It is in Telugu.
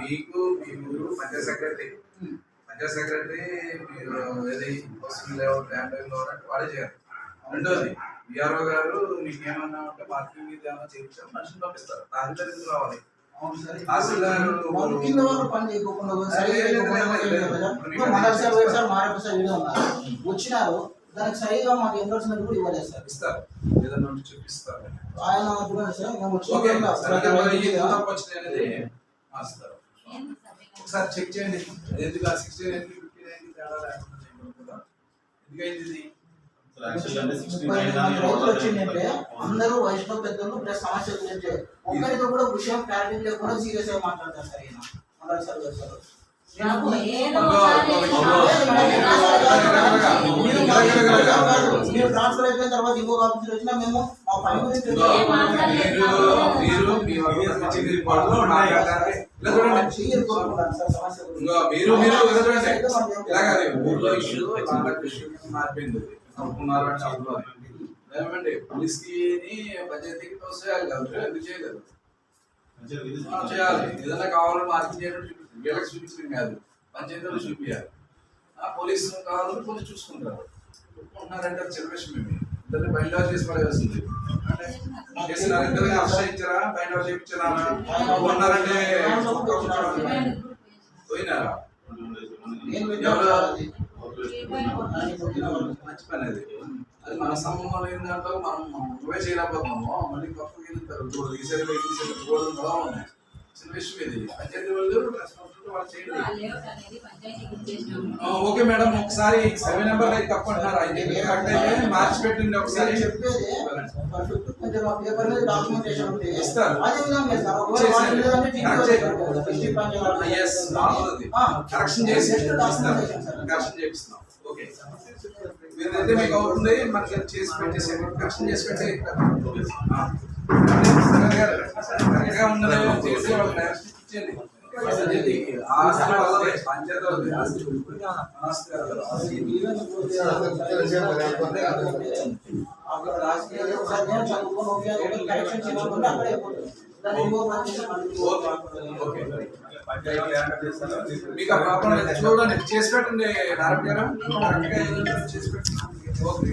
మీకు మీ ఊరు పంచాయత్ సెక్రటరీ. పంచాయత్ సెక్రటరీ మీరు ఏది వస్తుంది లేఅవుట్ ల్యాండ్ లేఅవుట్ వాడే చేయాలి రెండోది విఆర్ఓ గారు మీకు ఏమన్నా ఉంటే మార్కింగ్ ఇది ఏమన్నా చేయించారు మనిషిని పంపిస్తారు. తహసీల్దార్ ఎందుకు రావాలి వచ్చినారు దానికి సరిగా మాకు ఎండోర్స్మెంట్ కూడా ఇవ్వలేదు సార్. ఇస్తారు. ఏదన్నా చూపిస్తారు. ఆయన ఓకే ఒకసారి చెక్ చేయండి. అది ఎందుకు ఆ సిక్స్టీన్ ఎందుకు ఫిఫ్టీన్ ఎందుకు తేడా లేకుండా ఎందుకైంది ఇది? ముప్పై వచ్చిందంటే అందరూ వయసులో పెద్దలు ప్లస్ సమస్య గురించి ఒక్కరితో కూడా విషయం క్లారిటీ లేకుండా సీరియస్గా మాట్లాడతారు సార్ ఈయన. మన సార్ ఇంకో- ఇంకో- మీరు ఇంకో- మీరు ట్రాన్స్ఫర్ అయిపోయిన తర్వాత ఇంకొక ఆఫీసర్ వచ్చినా మేము మా పని గురించి ఇంకో. మీరు ఇలాగా ఊర్లో ఇష్యూ మారిపోయింది. అనుకున్నారు అంటే పోలీస్కి పంచాయతీకి తోసేయాలి ఎందుకు చేయలేదు? చేయాలి. ఏదైనా కావాలని మార్కింగ్ చేయడం వీళ్ళకి చూపించడం కాదు. పంచాయతీలో చూపించాలి. ఆ పోలీసు కావాలని పోలీసు చూసుకుంటారు. ఉన్నారంటే చిన్న విషయం మేము ఇద్దరిని అవుట్ చేసి పడేస్తుంది అంటే చేసినారు ఇద్దరిని ఆశ్రయించారా? బయట అవుట్ చేయించారా? ఉన్నారంటే పోయినారా? నేను అది. మంచి పని అది అది మన సంబంధం లేని దాంట్లో మనం నువ్వే చేయలేకపోతున్నాము. మళ్ళీ పక్కకి వెళ్ళి ఇప్పుడు తీసేది తీసేది కూడా ఉన్నాయి చిన్న విషయం ఇది. అత్యంత వాళ్ళు ఓకే మేడం ఒకసారి సర్వే నెంబర్ అయితే తప్పు అంటున్నారు అయితే మార్చి పెట్టండి ఒకసారి కరెక్షన్ చేసి. కరెక్షన్ చేపిస్తున్నాం ఓకే మీరైతే మీకు అవుతుంది మనకి చేసి పెట్టేసి కరెక్షన్ చేసి పెట్టే కరెక్ట్గా ఉన్నది చేసి వాళ్ళకి డైరెక్షన్ ఇచ్చేయండి మీకు ఆ ప్రాబ్లం లేదు చూడండి చేసి పెట్టండి నారాయణ గారు చేసి పెట్టండి ఓకే